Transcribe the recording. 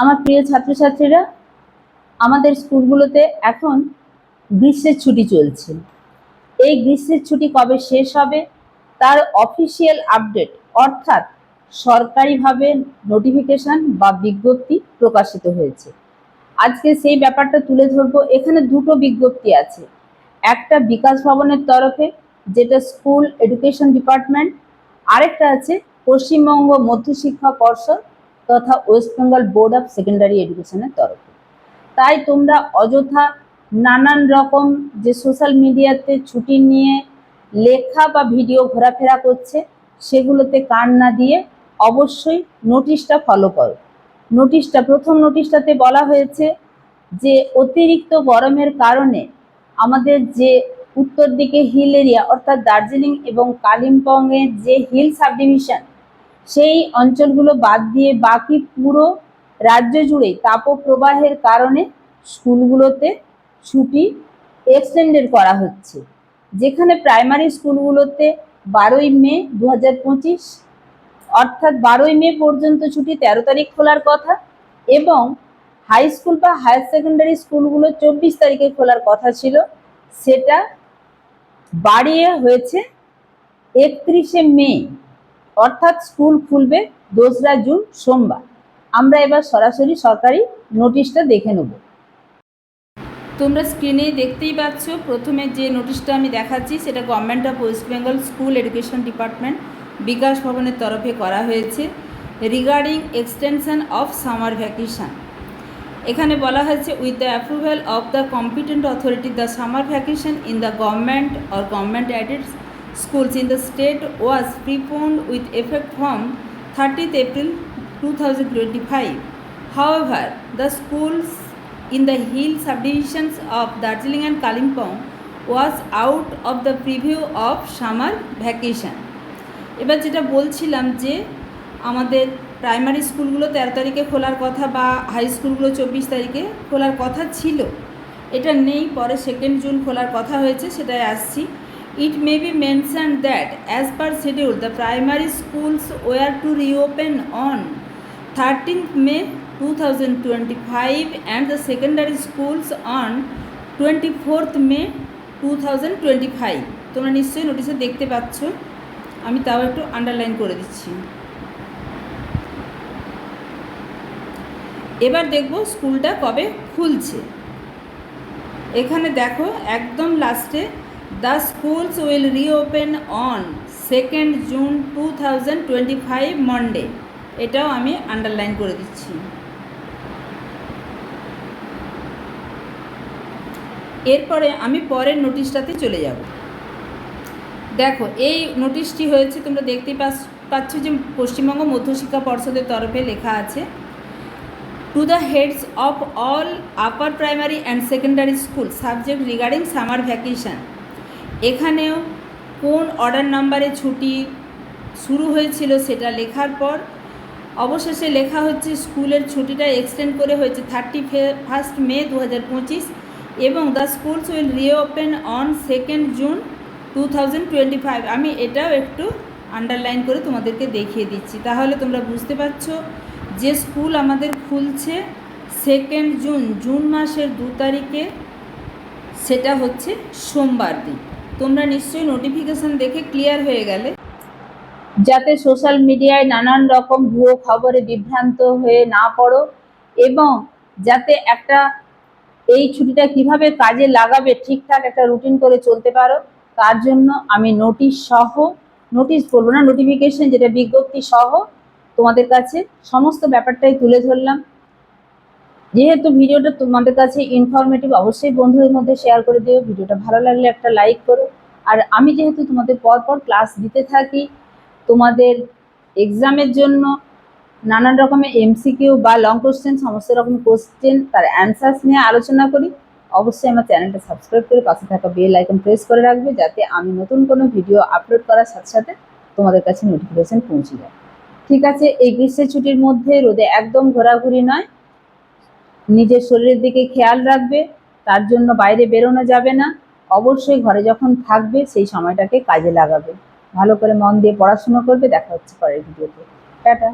আমার প্রিয় ছাত্রছাত্রীরা, আমাদের স্কুলগুলোতে এখন গ্রীষ্মের ছুটি চলছে। এই গ্রীষ্মের ছুটি কবে শেষ হবে? তার অফিসিয়াল আপডেট অর্থাৎ সরকারিভাবে নোটিফিকেশন বা বিজ্ঞপ্তি প্রকাশিত হয়েছে। আজকে সেই ব্যাপারটা তুলে ধরবো। এখানে দুটো বিজ্ঞপ্তি আছে। একটা বিকাশ ভবনের তরফে, যেটা স্কুল এডুকেশন ডিপার্টমেন্ট, আরেকটা আছে পশ্চিমবঙ্গ মধ্যশিক্ষা পর্ষদ তথা West Bengal board of secondary এডুকেশনের তরফে তাই তোমরা অযথা নানান রকম যে সোশ্যাল মিডিয়াতে ছুটি নিয়ে লেখা বা ভিডিও ঘোরাফেরা করছে, সেগুলোতে কান না দিয়ে অবশ্যই নোটিশটা ফলো করো। নোটিশটা, প্রথম নোটিশটাতে বলা হয়েছে যে অতিরিক্ত গরমের কারণে আমাদের যে উত্তর দিকে হিল এরিয়া, অর্থাৎ দার্জিলিং এবং কালিম্পংয়ের যে হিল সাবডিভিশন সেই অঞ্চলগুলো বাদ দিয়ে বাকি পুরো রাজ্য জুড়েই তাপপ্রবাহের কারণে স্কুলগুলোতে ছুটি এক্সটেন্ডেড করা হচ্ছে, যেখানে প্রাইমারি স্কুলগুলোতে বারোই মে দু হাজার পঁচিশ, অর্থাৎ বারোই মে পর্যন্ত ছুটি তেরো তারিখ খোলার কথা এবং হাই স্কুল বা হায়ার সেকেন্ডারি স্কুলগুলো চব্বিশ তারিখে খোলার কথা ছিল, সেটা বাড়িয়ে হয়েছে একত্রিশে মে। অর্থাৎ স্কুল খুলবে দোসরা জুন সোমবার। আমরা এবার সরাসরি সরকারি নোটিশটা দেখে নেব। তোমরা স্ক্রিনে দেখতেই পাচ্ছ, প্রথমে যে নোটিশটা আমি দেখাচ্ছি, সেটা government of West Bengal school education department Bikash ভবনের তরফে করা হয়েছে regarding extension of summer vacation এখানে বলা হয়েছে with the approval of the competent authority the summer vacation in the government or government aided schools in the state was preponed with effect from 30th April 2025. However, the schools in the hill subdivisions of Darjeeling and Kalimpong was out of the preview of summer vacation. এবার যেটা বলছিলাম যে আমাদের primary স্কুলগুলো তেরো তারিখে খোলার কথা বা হাই স্কুলগুলো চব্বিশ তারিখে খোলার কথা ছিল এটা নেই পরে সেকেন্ড জুন খোলার কথা হয়েছে সেটাই আসছি It may be mentioned that as per schedule, the primary schools were to reopen on 13th May 2025 and the secondary schools on 24th May 2025. তোমরা নিশ্চয়ই নোটিশে দেখতে পাচ্ছ আমি তাও একটু আন্ডারলাইন করে দিচ্ছি এবার দেখব স্কুলটা কবে খুলছে এখানে দেখো একদম লাস্টে reopen on second June two thousand twenty five Monday এটাও আমি আন্ডারলাইন করে দিচ্ছি। এরপরে আমি পরের নোটিশটাতে চলে যাব। দেখো, এই নোটিশটি হয়েছে, তোমরা দেখতেই পাচ্ছ যে পশ্চিমবঙ্গ মধ্যশিক্ষা পর্ষদের তরফে লেখা আছে to the heads of all upper primary and secondary school subject regarding summer vacation এখানেও কোন অর্ডার নাম্বারে ছুটি শুরু হয়েছিল সেটা লেখার পর, অবশেষে লেখা হচ্ছে স্কুলের ছুটিটা এক্সটেন্ড করে হয়েছে থার্টি ফার্স্ট মে দু হাজার পঁচিশ এবং the schools will reopen on second June two thousand twenty five আমি এটাও একটু আন্ডারলাইন করে তোমাদেরকে দেখিয়ে দিচ্ছি। তাহলে তোমরা বুঝতে পারছ যে স্কুল আমাদের খুলছে সেকেন্ড জুন জুন মাসের দু তারিখে, সেটা হচ্ছে সোমবার দিন। তোমরা নিশ্চয়ই নোটিফিকেশান দেখে ক্লিয়ার হয়ে গেলে। যাতে সোশ্যাল মিডিয়ায় নানান রকম ভুয়ো খবরে বিভ্রান্ত হয়ে না পড়ো এবং যাতে একটা এই ছুটিটা কীভাবে কাজে লাগাবে, ঠিকঠাক একটা রুটিন করে চলতে পারো, তার জন্য আমি নোটিশ সহ নোটিশ বলব না নোটিফিকেশন যেটা বিজ্ঞপ্তি সহ তোমাদের কাছে সমস্ত ব্যাপারটাই তুলে ধরলাম। যেহেতু ভিডিওটা তোমাদের কাছে ইনফরমেটিভ অবশ্যই বন্ধুদের মধ্যে শেয়ার করে দিও। ভিডিওটা ভালো লাগলে একটা লাইক করো। আর আমি যেহেতু তোমাদের পরপর ক্লাস দিতে থাকি, তোমাদের এক্সামের জন্য নানান রকমের এমসিকিউ বা লং কোশ্চেন সমস্ত রকম কোশ্চেন তার অ্যান্সার্স নিয়ে আলোচনা করি। অবশ্যই আমার চ্যানেলটা সাবস্ক্রাইব করে পাশে থাকা বেল আইকন প্রেস করে রাখবে, যাতে আমি নতুন কোনো ভিডিও আপলোড করার সাথে সাথে তোমাদের কাছে নোটিফিকেশান পৌঁছে যায়। ঠিক আছে, এই গ্রীষ্মের ছুটির মধ্যে রোদে একদম ঘোরাঘুরি নয়। নিজের শরীরের দিকে খেয়াল রাখবে, তার জন্য বাইরে বেরোনো যাবে না। অবশ্যই ঘরে যখন থাকবে, সেই সময়টাকে কাজে লাগাবে। ভালো করে মন দিয়ে পড়াশুনো করবে। দেখা হচ্ছে পরের ভিডিওতে। টাটা।